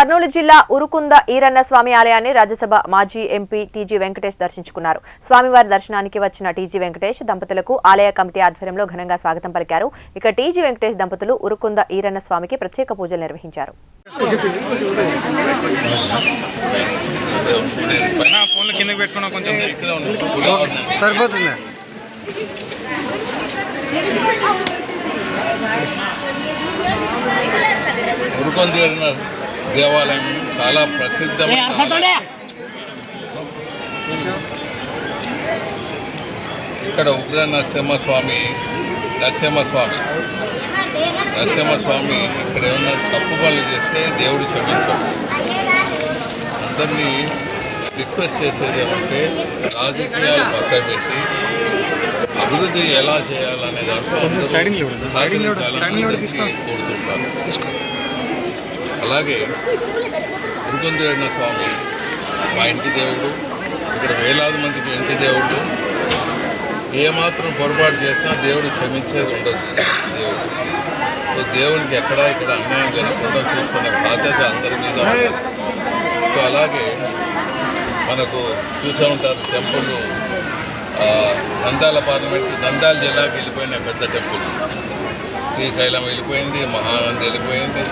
కర్నూలు జిల్లా ఉరుకుంద ఈరన్న స్వామి ఆలయాన్ని రాజ్యసభ మాజీ ఎంపీ టీజీ వెంకటేష్ దర్శించుకున్నారు. స్వామివారి దర్శనానికి వచ్చిన టీజీ వెంకటేష్ దంపతులకు ఆలయ కమిటీ ఆధ్వర్యంలో ఘనంగా స్వాగతం పలికారు. ఇక టీజీ వెంకటేష్ దంపతులు ఉరుకుంద ఈరన్న స్వామికి ప్రత్యేక పూజలు నిర్వహించారు. సరిపోతుంది? ఉరుకొందేరిన దేవాలయం చాలా ప్రసిద్ధమైన ఇక్కడ ఉగ్ర నరసింహస్వామి నరసింహస్వామి. నరసింహస్వామి ఇక్కడ ఏమన్నా తప్పు పనులు చేస్తే దేవుడు క్షమించాడు. అందరినీ రిక్వెస్ట్ చేసేది ఏమంటే రాజకీయాలు పక్కన పెట్టి అభివృద్ధి ఎలా చేయాలనే దాంట్లో. కోరుతుంటారు అలాగే ఉరుకుందేరిన స్వామి మా ఇంటి దేవుడు ఇక్కడ వేలాది మందికి ఇంటి దేవుడు. ఏమాత్రం పొరపాటు చేసినా దేవుడు క్షమించేది ఉండదు. దేవుడు సో దేవునికి ఎక్కడా ఇక్కడ అన్యాయం జరగకుండా చూసుకునే బాధ్యత అందరి మీద సో అలాగే మనకు చూసే ఉంటారు టెంపుల్ ఆ, పార్లమెంట్ దందాల జిల్లాకి వెళ్ళిపోయిన పెద్ద టెంపుల్. శ్రీశైలం వెళ్ళిపోయింది మహానంది వెళ్ళిపోయింది.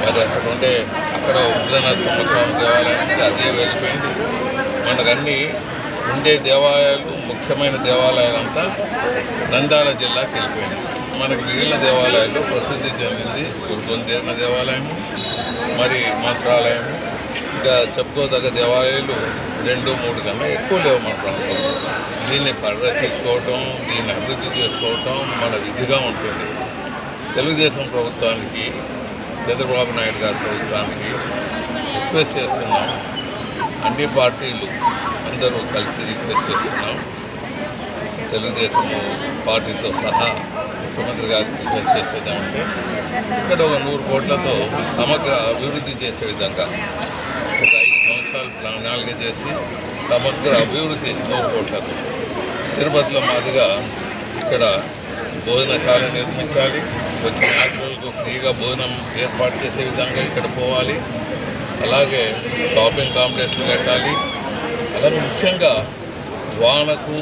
మరి అక్కడ ఉండే అక్కడ ఉగ్రనరసింహ స్వామి దేవాలయం అది వెళ్ళిపోయింది. మనకన్నీ ఉండే దేవాలయాలు ముఖ్యమైన దేవాలయాలంతా నంద్యాల జిల్లాకి వెళ్ళిపోయింది. మనకు మిగిలిన దేవాలయాలు ప్రసిద్ధి చెందింది గురుకొందేరిన దేవాలయం మరి మంత్రాలయము. ఇంకా చెప్పుకోదగ్గ దేవాలయాలు రెండు మూడు కన్నా ఎక్కువ లేవు మన ప్రాంతంలో. దీన్ని పరిరక్షించుకోవటం దీన్ని అభివృద్ధి చేసుకోవటం మన విధిగా ఉంటుంది. తెలుగుదేశం ప్రభుత్వానికి చంద్రబాబు నాయుడు గారి ప్రభుత్వానికి రిక్వెస్ట్ చేస్తున్నాం. అన్ని పార్టీలు అందరూ కలిసి రిక్వెస్ట్ చేస్తున్నాం. తెలుగుదేశం పార్టీతో సహా ముఖ్యమంత్రి గారికి రిక్వెస్ట్ చేసేదామంటే ఇక్కడ ఒక నూరు కోట్లతో సమగ్ర అభివృద్ధి చేసే విధంగా ఒక ఐదు సంవత్సరాలు ప్రణాళిక చేసి సమగ్ర అభివృద్ధి నూరు కోట్లతో. తిరుపతిలో మాదిగా ఇక్కడ భోజనశాల నిర్మించాలి. వచ్చే యాత్రికులకు ఫ్రీగా భోజనం ఏర్పాటు చేసే విధంగా ఇక్కడ పోవాలి. అలాగే షాపింగ్ కాంప్లెక్స్లు కట్టాలి. అలాగే ముఖ్యంగా వానకు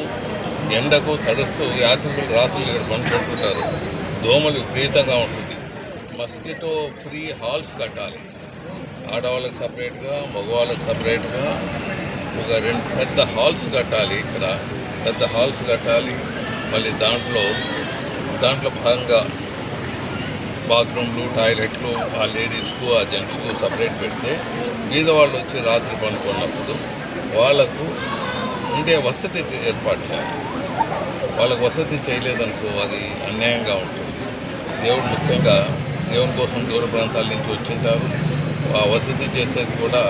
ఎండకు తడుస్తూ యాత్రికులు రాత్రులు ఇక్కడ పండుకుంటుంటారు దోమలు విపరీతంగా ఉంటుంది. మస్కిటో ఫ్రీ హాల్స్ కట్టాలి. ఆడవాళ్ళకి సపరేట్గా మగవాళ్ళకి సపరేట్గా ఒక రెండు పెద్ద హాల్స్ కట్టాలి ఇక్కడ. పెద్ద హాల్స్ కట్టాలి. మళ్ళీ దాంట్లో దాంట్లో భాగంగా బాత్రూమ్లు టాయిలెట్లు ఆ లేడీస్కు ఆ జెంట్స్కు సపరేట్ పెడితే మీద వాళ్ళు వచ్చి రాత్రి పనుకున్నప్పుడు వాళ్ళకు ఉండే వసతి ఏర్పాటు చేయాలి. వాళ్ళకు వసతి చేయలేదనుకో అది అన్యాయంగా ఉంటుంది. దేవుడు ముఖ్యంగా దేవుని కోసం దూర ప్రాంతాల నుంచి వచ్చింటారు. ఆ వసతి చేసేది కూడా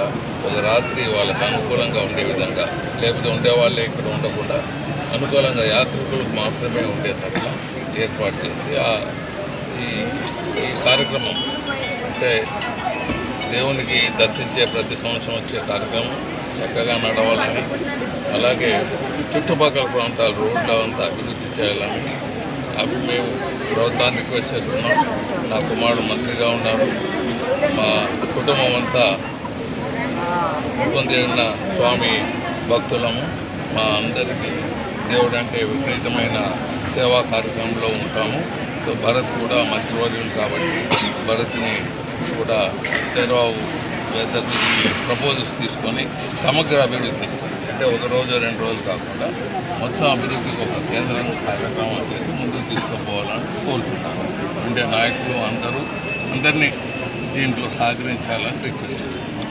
ఒక రాత్రి వాళ్ళకి అనుకూలంగా ఉండే విధంగా లేకపోతే ఉండేవాళ్ళే ఇక్కడ ఉండకుండా అనుకూలంగా యాత్రికులకు మాత్రమే ఉండేటట్లా ఏర్పాటు చేసి ఆ ఈ ఈ కార్యక్రమం అంటే దేవునికి దర్శించే ప్రతి సంవత్సరం వచ్చే కార్యక్రమం చక్కగా నడవాలని అలాగే చుట్టుపక్కల ప్రాంతాల రోడ్లు అంతా అభివృద్ధి చేయాలని అవి మేము ప్రభుత్వాన్ని రిక్వెస్ట్ చేస్తున్నాం నా కుమారుడు మంత్రిగా ఉన్నారు. మా కుటుంబం అంతా పొందిన స్వామి భక్తులము. మా అందరికీ దేవుడంటే విపరీతమైన సేవా కార్యక్రమంలో ఉంటాము. సో భరత్ కూడా మంత్రివర్యులు కాబట్టి భరత్ని కూడా చంద్రబాబు ప్రపోజల్స్ తీసుకొని సమగ్ర అభివృద్ధి అంటే ఒక రోజు రెండు రోజులు కాకుండా మొత్తం అభివృద్ధికి ఒక కేంద్రం కార్యక్రమం చేసి ముందుకు తీసుకుపోవాలని కోరుతున్నాను ఉండే నాయకులు అందరూ అందరినీ దీంట్లో సహకరించాలని రిక్వెస్ట్ చేస్తున్నాను.